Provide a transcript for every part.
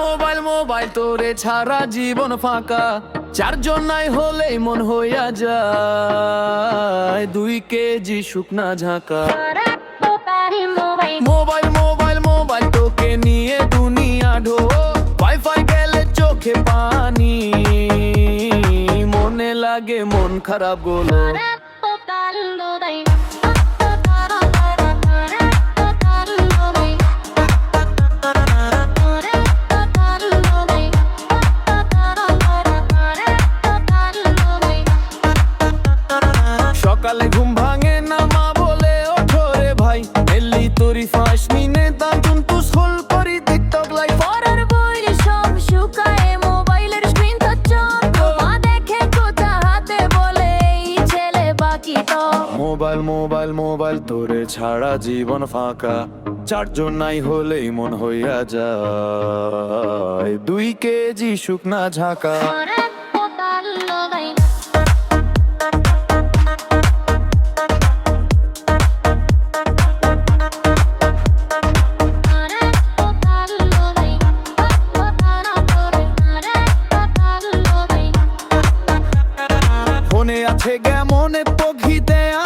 Mobile mobile তোরে ছাড়া জীবন ফাঁকা। চারজন নাই হলেই মন হইয়া যায়। দুই কেজি শুকনা ঝাঁকা। মোবাইল মোবাইল মোবাইল তোকে নিয়ে দুনিয়া ঢো ওয়াইফাই গেলে চোখে পানি। মনে লাগে মন খারাপ গোলো। সকালে ঘুম ভাঙে না মা বলে ওঠো রে ভাই। এলি তোরি ফাঁস মিনে দাম কিন্তু স্কুল করি টিকটক লাইভ পড়ার বইয়ের সব শুকায় মোবাইলের স্ক্রিন তো চোখ। মা দেখে কোথা হাতে বলে এই ছেলে বাকি তো। মোবাইল মোবাইল মোবাইল তোরে ছাড়া জীবন ফাঁকা। চারজন নাই হলেই মন হইয়া যায়। দুই কেজি শুকনা ঝাঁকা।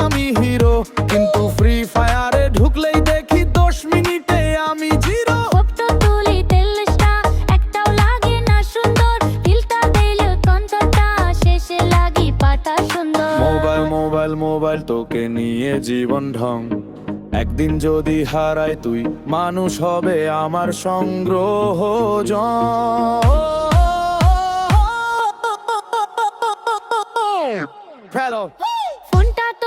আমি হিরো। কিন্তু ফ্রি ফায়ারে ঢুকলেই দেখি দশ মিনিটে আমি জিরো। ফটো তুলি তেলটা একটাও লাগে না সুন্দর। ফিল্টার দিলে কণ্ঠটা শেষে লাগি পাতা সুন্দর। মোবাইল মোবাইল মোবাইল তোকে নিয়ে জীবন ঢং। একদিন যদি হারাই তুই মানুষ হবে আমার সংগ্রহ ফেলো ফোনটা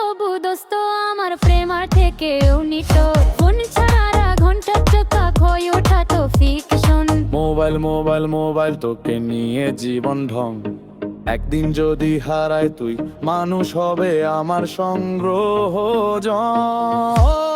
তো দোস্ত, আমার প্রেমার থেকে উনিত ফোন ছাড়া ঘণ্টা চোখা খই ওঠা তো ফিকশন মোবাইল মোবাইল মোবাইল তোকে নিয়ে জীবন ঢং। একদিন যদি হারায় তুই, মানুষ হবে আমার সংগ্রহ জন